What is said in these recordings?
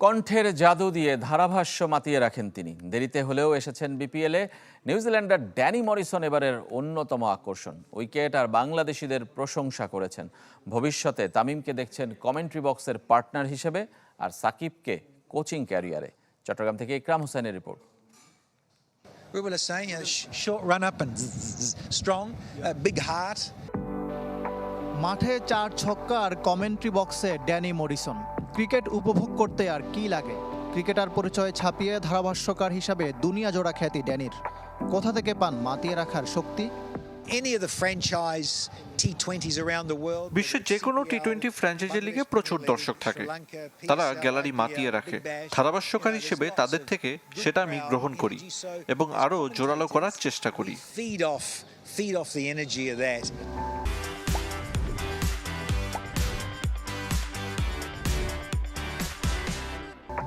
কণ্ঠের জাদু দিয়ে ধারাভাষ্য মাতিয়ে রাখেন তিনি। দেরিতে হলেও এসেছেন বিপিএলে। নিউজিল্যান্ডার ড্যানি মরিসন এবারের অন্যতম আকর্ষণ। উইকেট আর বাংলাদেশিদের প্রশংসা করেছেন। ভবিষ্যতে তামিমকে দেখছেন কমেন্ট্রি বক্সের পার্টনার হিসেবে আর সাকিবকে কোচিং ক্যারিয়ারে। চট্টগ্রাম থেকে ইকরাম হোসেনের report. We were saying a sh- short run up and zzz, zzz, strong, a big heart. মাঠে চার ছক্কা আর কমেন্ট্রি বক্সে ড্যানি মরিসন। ক্রিকেট উপভোগ করতে আর কি লাগে? ক্রিকেটার পরিচয় ছাপিয়ে ধারাভাষ্যকার হিসাবে দুনিয়া জোড়া খ্যাতি ড্যানির। কোথা থেকে পান মাতিয়ে রাখার শক্তি? Any of the franchise T20s around the world. বিশ্বের যে কোনো টি টোয়েন্টি ফ্র্যাঞ্চাইজি লিগে প্রচুর দর্শক থাকে। তারা গ্যালারি মাতিয়ে রাখে। ধারাভাষ্যকার হিসেবে তাদের থেকে সেটা আমি গ্রহণ করি এবং আরও জোরালো করার চেষ্টা করি।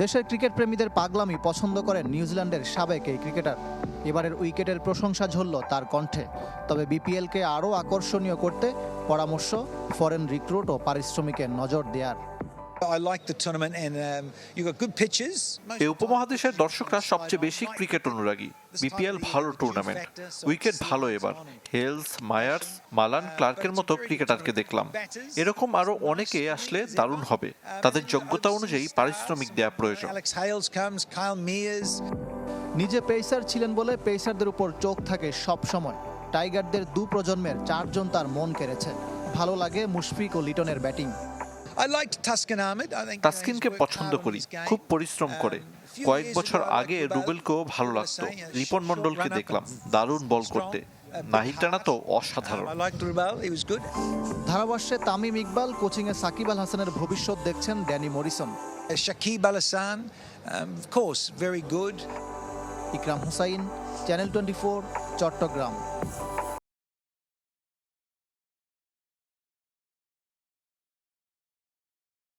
দেশের ক্রিকেট প্রেমীদের পাগলামি পছন্দ করেন নিউজিল্যান্ডের সাবেক এই ক্রিকেটার। এবারের উইকেটের প্রশংসা ঝরল তার কণ্ঠে। তবে বিপিএলকে আরও আকর্ষণীয় করতে পরামর্শ ফরেন রিক্রুট ও পারিশ্রমিকের নজর দেওয়ার এই উপমহাদেশের দর্শকরা সবচেয়ে বেশি ক্রিকেট অনুরাগী। বিপিএল ভালো টুর্নামেন্ট উইকেট ভালো এবার। হেলস মায়ার্স মালান ক্লার্কের মতো ক্রিকেটারকে দেখলাম। এরকম আরও অনেকে আসলে দারুণ হবে। তাদের যোগ্যতা অনুযায়ী পারিশ্রমিক দেওয়া প্রয়োজন। Alex Hales comes, Kyle Mears. নিজে পেসার ছিলেন বলে পেসারদের উপর চোখ থাকে সব সময়। টাইগারদের দু প্রজন্মের চারজন তার মন কেড়েছে। ভালো লাগে মুশফিক ও লিটনের ব্যাটিং। তাস্কিনকে পছন্দ করি খুব পরিশ্রম করে। কয়েক বছর আগে রুবেলকেও ভালো লাগত। রিপন মন্ডলকে দেখলাম দারুণ বল করতে। তামিম ইকবাল কোচিং এ সাকিব আল হাসানের ভবিষ্যৎ দেখছেন Danny Morrison. Shakib Al Hasan good Ikram Hossain channel 24 Chittagong